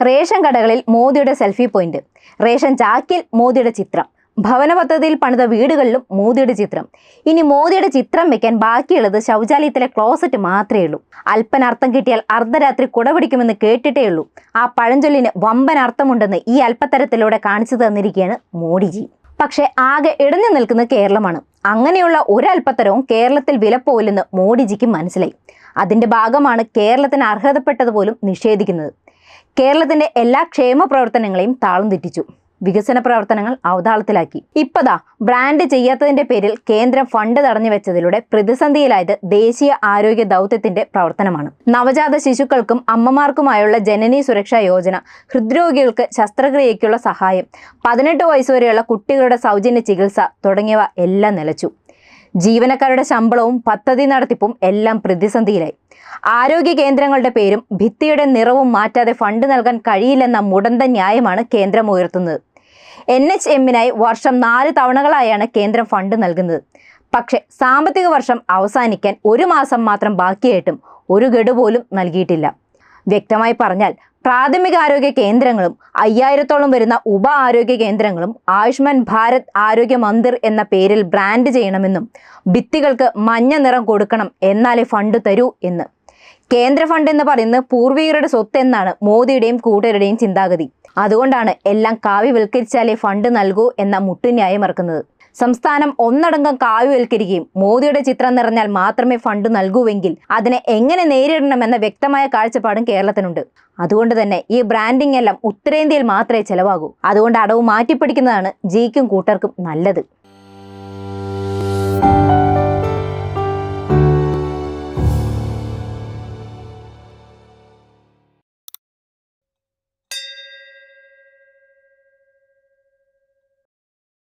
Ration കടകളിൽ മോദിയുടെ selfie point ration ചാക്കിൽ മോദിയുടെ ചിത്രം ഭവന പദ്ധതിയിൽ പണിത വീടുകളിലും മോദിയുടെ ചിത്രം. ഇനി മോദിയുടെ ചിത്രം വെക്കാൻ ബാക്കിയുള്ളത് ശൗചാലയത്തിലെ ക്ലോസറ്റ് മാത്രമേ ഉള്ളൂ. അല്പനർത്ഥം കിട്ടിയാൽ അർദ്ധരാത്രി കുടപിടിക്കുമെന്ന് കേട്ടിട്ടേ ഉള്ളൂ. ആ പഴഞ്ചൊല്ലിന് വമ്പൻ അർത്ഥമുണ്ടെന്ന് ഈ അല്പത്തരത്തിലൂടെ കാണിച്ചു തന്നിരിക്കുകയാണ് മോഡിജി. പക്ഷേ ആകെ ഇടഞ്ഞു നിൽക്കുന്ന കേരളമാണ്. അങ്ങനെയുള്ള ഒരു അല്പത്തരവും കേരളത്തിൽ വിലപ്പോയില്ലെന്ന് മോഡിജിക്ക് മനസ്സിലായി. അതിന്റെ ഭാഗമാണ് കേരളത്തിന് അർഹതപ്പെട്ടത് പോലും നിഷേധിക്കുന്നത്. കേരളത്തിന്റെ എല്ലാ ക്ഷേമ പ്രവർത്തനങ്ങളെയും താളം തെറ്റിച്ചു. വികസന പ്രവർത്തനങ്ങൾ അവതാളത്തിലാക്കി ഇപ്പതാ ബ്രാൻഡ് ചെയ്യാത്തതിന്റെ പേരിൽ കേന്ദ്രം ഫണ്ട് തടഞ്ഞു വെച്ചതിലൂടെ പ്രതിസന്ധിയിലായത് ദേശീയ ആരോഗ്യ ദൗത്യത്തിന്റെ പ്രവർത്തനമാണ്. നവജാത ശിശുക്കൾക്കും അമ്മമാർക്കുമായുള്ള ജനനി സുരക്ഷാ യോജന ഹൃദ്രോഗികൾക്ക് ശസ്ത്രക്രിയയ്ക്കുള്ള സഹായം പതിനെട്ട് വയസ്സുവരെയുള്ള കുട്ടികളുടെ സൗജന്യ ചികിത്സ തുടങ്ങിയവ എല്ലാം നിലച്ചു. ജീവനക്കാരുടെ ശമ്പളവും പദ്ധതി നടത്തിപ്പും എല്ലാം പ്രതിസന്ധിയിലായി. ആരോഗ്യ കേന്ദ്രങ്ങളുടെ പേരും ഭിത്തിയുടെ നിറവും മാറ്റാതെ ഫണ്ട് നൽകാൻ കഴിയില്ലെന്ന മുടന്ത ന്യായമാണ് കേന്ദ്രം ഉയർത്തുന്നത്. എൻ എച്ച് എമ്മിനായി വർഷം നാല് തവണകളായാണ് കേന്ദ്രം ഫണ്ട് നൽകുന്നത്. പക്ഷേ സാമ്പത്തിക വർഷം അവസാനിക്കാൻ ഒരു മാസം മാത്രം ബാക്കിയായിട്ടും ഒരു ഗഡു പോലും നൽകിയിട്ടില്ല. വ്യക്തമായി പറഞ്ഞാൽ പ്രാഥമികാരോഗ്യ കേന്ദ്രങ്ങളും അയ്യായിരത്തോളം വരുന്ന ഉപ ആരോഗ്യ കേന്ദ്രങ്ങളും ആയുഷ്മാൻ ഭാരത് ആരോഗ്യ മന്ദിർ എന്ന പേരിൽ ബ്രാൻഡ് ചെയ്യണമെന്നും ഭിത്തികൾക്ക് മഞ്ഞ നിറം കൊടുക്കണം എന്നാലേ ഫണ്ട് തരൂ എന്ന്. കേന്ദ്ര ഫണ്ട് എന്ന് പറയുന്നത് പൂർവികരുടെ സ്വത്ത് എന്നാണ് മോദിയുടെയും കൂട്ടരുടെയും ചിന്താഗതി. അതുകൊണ്ടാണ് എല്ലാം കാവ്യവൽക്കരിച്ചാലേ ഫണ്ട് നൽകൂ എന്ന മുട്ടുന്യായം ഇറക്കുന്നത്. സംസ്ഥാനം ഒന്നടങ്കം കായുവൽക്കരിക്കുകയും മോദിയുടെ ചിത്രം നിറഞ്ഞാൽ മാത്രമേ ഫണ്ട് നൽകൂവെങ്കിൽ അതിനെ എങ്ങനെ നേരിടണമെന്ന വ്യക്തമായ കാഴ്ചപ്പാടും കേരളത്തിനുണ്ട്. അതുകൊണ്ട് തന്നെ ഈ ബ്രാൻഡിംഗ് എല്ലാം ഉത്തരേന്ത്യയിൽ മാത്രമേ ചെലവാകൂ. അതുകൊണ്ട് അടവ് മാറ്റിപ്പിടിക്കുന്നതാണ് ജിക്കും കൂട്ടർക്കും നല്ലത്.